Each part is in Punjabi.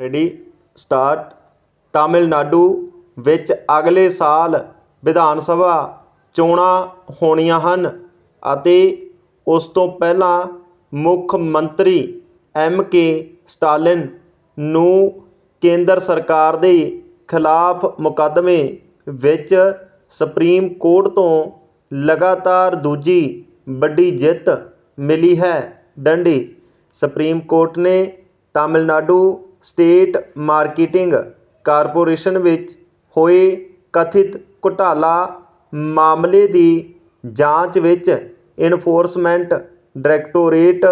ਰੈਡੀ ਸਟਾਰਟ ਤਾਮਿਲਨਾਡੂ ਵਿੱਚ ਅਗਲੇ ਸਾਲ ਵਿਧਾਨ ਸਭਾ ਚੋਣਾਂ ਹੋਣੀਆਂ ਹਨ ਅਤੇ ਉਸ ਤੋਂ ਪਹਿਲਾਂ ਮੁੱਖ ਮੰਤਰੀ ਐਮ ਕੇ ਸਟਾਲਿਨ ਨੂੰ ਕੇਂਦਰ ਸਰਕਾਰ ਦੇ ਖਿਲਾਫ ਮੁਕੱਦਮੇ ਵਿੱਚ ਸੁਪਰੀਮ ਕੋਰਟ ਤੋਂ ਲਗਾਤਾਰ ਦੂਜੀ ਵੱਡੀ ਜਿੱਤ ਮਿਲੀ ਹੈ। ਡੰਡੀ, ਸੁਪਰੀਮ ਕੋਰਟ ਨੇ ਤਾਮਿਲਨਾਡੂ ਸਟੇਟ ਮਾਰਕੀਟਿੰਗ ਕਾਰਪੋਰੇਸ਼ਨ ਵਿੱਚ ਹੋਏ ਕਥਿਤ ਘੁਟਾਲਾ ਮਾਮਲੇ ਦੀ ਜਾਂਚ ਵਿੱਚ ਇਨਫੋਰਸਮੈਂਟ ਡਾਇਰੈਕਟੋਰੇਟ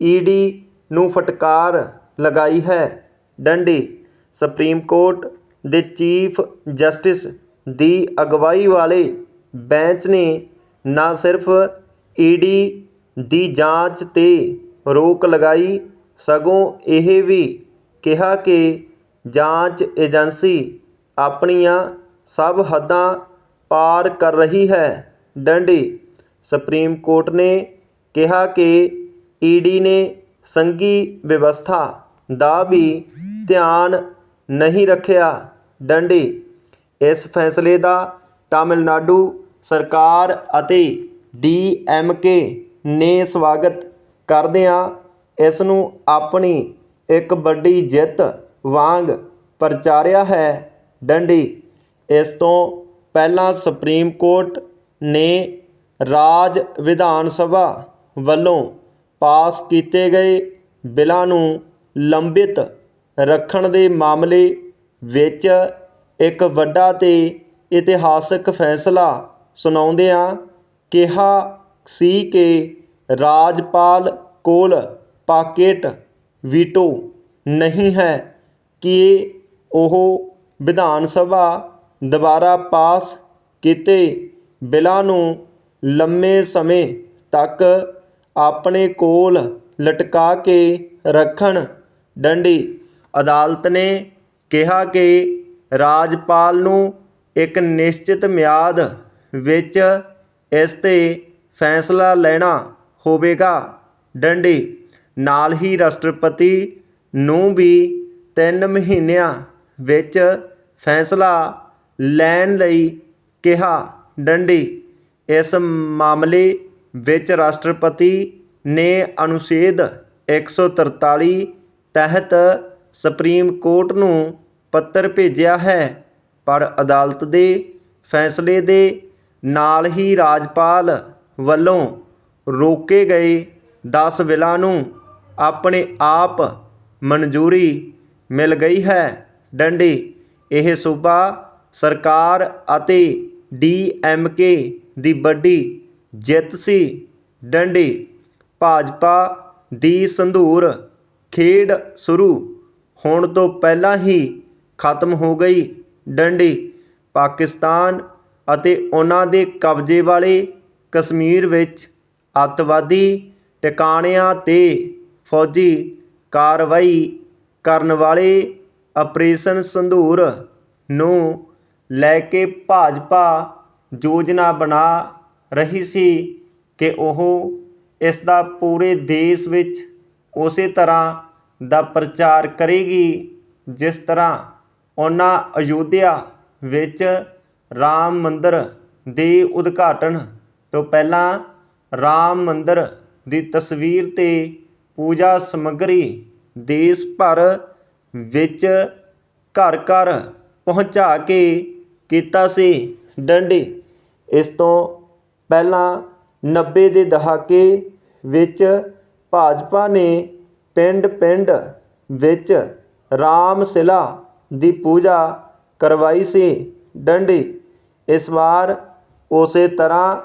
ਈਡੀ ਨੂੰ ਫਟਕਾਰ ਲਗਾਈ ਹੈ। ਡੰਡੀ, ਸੁਪਰੀਮ ਕੋਰਟ ਦੇ ਚੀਫ ਜਸਟਿਸ ਦੀ ਅਗਵਾਈ ਵਾਲੇ ਬੈਂਚ ਨੇ ਨਾ ਸਿਰਫ ਈਡੀ ਦੀ ਜਾਂਚ 'ਤੇ ਰੋਕ ਲਗਾਈ, ਸਗੋਂ ਇਹ ਵੀ ਕਿਹਾ ਕਿ ਜਾਂਚ ਏਜੰਸੀ ਆਪਣੀਆਂ ਸਭ ਹੱਦਾਂ ਪਾਰ ਕਰ ਰਹੀ ਹੈ। ਡੰਡੀ, ਸੁਪਰੀਮ ਕੋਰਟ ਨੇ ਕਿਹਾ ਕਿ ਈਡੀ ਨੇ ਸੰਘੀ ਵਿਵਸਥਾ ਦਾ ਵੀ ਧਿਆਨ ਨਹੀਂ ਰੱਖਿਆ। ਡੰਡੀ, ਇਸ ਫੈਸਲੇ ਦਾ ਤਾਮਿਲਨਾਡੂ ਸਰਕਾਰ ਅਤੇ ਡੀ ਐੱਮ ਕੇ ਨੇ ਸਵਾਗਤ ਕਰਦਿਆਂ ਇਸ ਨੂੰ ਆਪਣੀ ਇੱਕ ਵੱਡੀ ਜਿੱਤ ਵਾਂਗ ਪ੍ਰਚਾਰਿਆ ਹੈ। ਡੰਡੀ। ਇਸ ਤੋਂ ਪਹਿਲਾਂ ਸੁਪਰੀਮ ਕੋਰਟ ਨੇ ਰਾਜ ਵਿਧਾਨ ਸਭਾ ਵੱਲੋਂ ਪਾਸ ਕੀਤੇ ਗਏ ਬਿੱਲਾਂ ਨੂੰ ਲੰਬਿਤ ਰੱਖਣ ਦੇ ਮਾਮਲੇ ਵਿੱਚ ਇੱਕ ਵੱਡਾ ਤੇ ਇਤਿਹਾਸਕ ਫੈਸਲਾ ਸੁਣਾਉਂਦਿਆਂ ਕਿਹਾ ਸੀ ਕਿ ਰਾਜਪਾਲ ਕੋਲ ਪਾਕੇਟ ਵੀਟੋ ਨਹੀਂ ਹੈ ਕਿ ਉਹ ਵਿਧਾਨ ਸਭਾ ਦੁਬਾਰਾ ਪਾਸ ਕੀਤੇ ਬਿੱਲਾਂ ਨੂੰ ਲੰਮੇ ਸਮੇਂ ਤੱਕ ਆਪਣੇ ਕੋਲ ਲਟਕਾ ਕੇ ਰੱਖਣ ਡੰਡੀ। ਅਦਾਲਤ ਨੇ ਕਿਹਾ ਕਿ ਰਾਜਪਾਲ ਨੂੰ ਇੱਕ ਨਿਸ਼ਚਿਤ ਮਿਆਦ ਵਿੱਚ ਇਸ 'ਤੇ ਫੈਸਲਾ ਲੈਣਾ ਹੋਵੇਗਾ। ਡੰਡੀ ਨਾਲ ਹੀ ਰਾਸ਼ਟਰਪਤੀ ਨੂੰ ਵੀ ਤਿੰਨ ਮਹੀਨਿਆਂ ਵਿੱਚ ਫੈਸਲਾ ਲੈਣ ਲਈ ਕਿਹਾ। ਡੰਡੀ, ਇਸ ਮਾਮਲੇ ਵਿੱਚ ਰਾਸ਼ਟਰਪਤੀ ਨੇ ਅਨੁਛੇਦ 143 ਤਹਿਤ ਸੁਪਰੀਮ ਕੋਰਟ ਨੂੰ ਪੱਤਰ ਭੇਜਿਆ ਹੈ, ਪਰ ਅਦਾਲਤ ਦੇ ਫੈਸਲੇ ਦੇ ਨਾਲ ਹੀ ਰਾਜਪਾਲ ਵੱਲੋਂ ਰੋਕੇ ਗਏ 10 ਬਿੱਲਾਂ ਨੂੰ ਆਪਣੇ ਆਪ ਮਨਜ਼ੂਰੀ ਮਿਲ ਗਈ ਹੈ। ਡੰਡੀ, ਇਹ ਸੂਬਾ ਸਰਕਾਰ ਅਤੇ ਡੀ ਐੱਮ ਕੇ ਦੀ ਵੱਡੀ ਜਿੱਤ ਸੀ। ਡੰਡੀ, ਭਾਜਪਾ ਦੀ ਸੰਧੂਰ ਖੇਡ ਸ਼ੁਰੂ ਹੋਣ ਤੋਂ ਪਹਿਲਾਂ ਹੀ ਖਤਮ ਹੋ ਗਈ। ਡੰਡੀ, ਪਾਕਿਸਤਾਨ ਅਤੇ ਉਹਨਾਂ ਦੇ ਕਬਜ਼ੇ ਵਾਲੇ ਕਸ਼ਮੀਰ ਵਿੱਚ ਅੱਤਵਾਦੀ ਟਿਕਾਣਿਆਂ 'ਤੇ ਫੌਜੀ ਕਾਰਵਾਈ ਕਰਨ ਵਾਲੇ ਆਪਰੇਸ਼ਨ ਸੰਧੂਰ ਨੂੰ ਲੈ ਕੇ ਭਾਜਪਾ ਯੋਜਨਾ ਬਣਾ ਰਹੀ ਸੀ ਕਿ ਉਹ ਇਸ ਦਾ ਪੂਰੇ ਦੇਸ਼ ਵਿੱਚ ਉਸੇ ਤਰ੍ਹਾਂ ਦਾ ਪ੍ਰਚਾਰ ਕਰੇਗੀ, ਜਿਸ ਤਰ੍ਹਾਂ ਉਹਨਾਂ ਅਯੋਧਿਆ ਵਿੱਚ ਰਾਮ ਮੰਦਰ ਦੇ ਉਦਘਾਟਨ ਤੋਂ ਪਹਿਲਾਂ ਰਾਮ ਮੰਦਰ ਦੀ ਤਸਵੀਰ ਤੇ ਪੂਜਾ ਸਮੱਗਰੀ ਦੇਸ਼ ਭਰ ਵਿੱਚ ਘਰ ਘਰ ਪਹੁੰਚਾ ਕੇ ਕੀਤਾ ਸੀ। ਡੰਡੀ, ਇਸ ਤੋਂ ਪਹਿਲਾਂ 90 ਦੇ ਦਹਾਕੇ ਵਿੱਚ ਭਾਜਪਾ ਨੇ ਪਿੰਡ-ਪਿੰਡ ਵਿੱਚ ਰਾਮ ਸ਼ਿਲਾ ਦੀ ਪੂਜਾ ਕਰਵਾਈ ਸੀ। ਡੰਡੀ, ਇਸ ਵਾਰ ਉਸੇ ਤਰ੍ਹਾਂ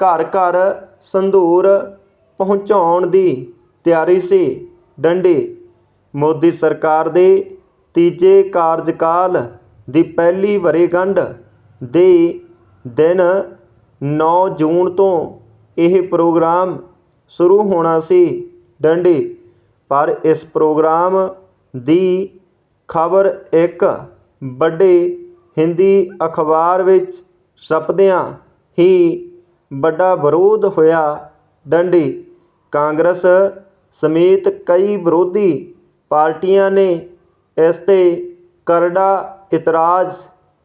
ਘਰ ਘਰ ਸੰਧੂਰ ਪਹੁੰਚਾਉਣ ਦੀ ਤਿਆਰੀ ਸੀ। ਡੰਡੀ, ਮੋਦੀ ਸਰਕਾਰ ਦੇ ਤੀਜੇ ਕਾਰਜਕਾਲ ਦੀ ਪਹਿਲੀ ਵਰੇਗੰਢ ਦੇ ਦਿਨ 9 ਜੂਨ ਤੋਂ ਇਹ ਪ੍ਰੋਗਰਾਮ ਸ਼ੁਰੂ ਹੋਣਾ ਸੀ। ਡੰਡੀ, ਪਰ ਇਸ ਪ੍ਰੋਗਰਾਮ ਦੀ ਖਬਰ ਇੱਕ ਵੱਡੇ ਹਿੰਦੀ ਅਖਬਾਰ ਵਿੱਚ ਛਪਦਿਆਂ ਹੀ ਵੱਡਾ ਵਿਰੋਧ ਹੋਇਆ। ਡੰਡੀ, ਕਾਂਗਰਸ ਸਮੇਤ ਕਈ ਵਿਰੋਧੀ ਪਾਰਟੀਆਂ ਨੇ ਇਸ ਤੇ ਕਰੜਾ ਇਤਰਾਜ਼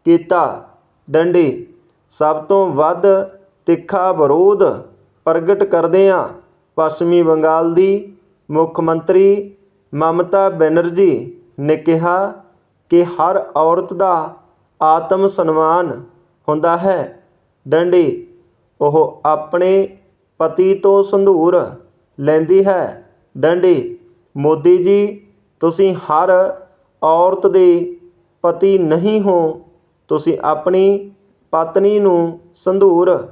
ਕੀਤਾ। ਡੰਡੀ, ਸਭ ਤੋਂ ਵੱਧ ਤਿੱਖਾ ਵਿਰੋਧ ਪ੍ਰਗਟ ਕਰਦਿਆਂ ਪੱਛਮੀ ਬੰਗਾਲ ਦੀ ਮੁੱਖ ਮੰਤਰੀ ਮਮਤਾ ਬੈਨਰਜੀ ਨੇ ਕਿਹਾ ਕਿ ਹਰ ਔਰਤ ਦਾ ਆਤਮ ਸਨਮਾਨ ਹੁੰਦਾ ਹੈ। ਡੰਡੀ, ਉਹ ਆਪਣੇ ਪਤੀ ਤੋਂ ਸੰਧੂਰ ਲੈਂਦੀ ਹੈ। ਡੰਡੀ, ਮੋਦੀ ਜੀ, ਤੁਸੀਂ ਹਰ ਔਰਤ ਦੇ ਪਤੀ ਨਹੀਂ ਹੋ। ਤੁਸੀਂ ਆਪਣੀ ਪਤਨੀ ਨੂੰ ਸੰਧੂਰ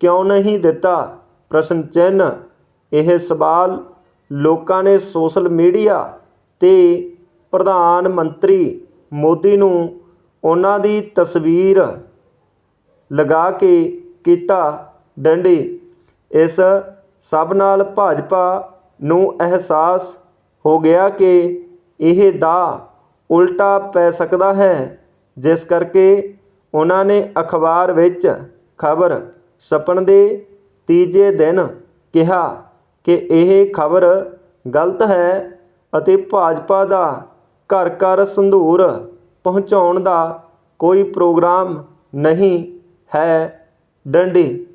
ਕਿਉਂ ਨਹੀਂ ਦਿੱਤਾ? ਪ੍ਰਸ਼ਨ ਚਿੰਨ੍ਹ। ਇਹ ਸਵਾਲ ਲੋਕਾਂ ਨੇ ਸੋਸ਼ਲ ਮੀਡੀਆ ਤੇ ਪ੍ਰਧਾਨ ਮੰਤਰੀ ਮੋਦੀ ਨੂੰ ਉਹਨਾਂ ਦੀ ਤਸਵੀਰ ਲਗਾ ਕੇ ਕੀਤਾ। ਡੰਡੀ, ਇਸ ਸਭ ਨਾਲ ਭਾਜਪਾ ਨੂੰ ਅਹਿਸਾਸ ਹੋ ਗਿਆ ਕਿ ਇਹ ਦਾ ਉਲਟਾ ਪੈ ਸਕਦਾ ਹੈ, ਜਿਸ ਕਰਕੇ ਉਹਨਾਂ ਨੇ ਅਖਬਾਰ ਵਿੱਚ ਖਬਰ ਛਪਣ ਦੇ ਤੀਜੇ ਦਿਨ ਕਿਹਾ ਕਿ ਇਹ ਖਬਰ ਗਲਤ ਹੈ ਅਤੇ ਭਾਜਪਾ ਦਾ ਘਰ ਘਰ ਸੰਧੂਰ ਪਹੁੰਚਾਉਣ ਦਾ ਕੋਈ ਪ੍ਰੋਗਰਾਮ ਨਹੀਂ ਹੈ। ਡੰਡੀ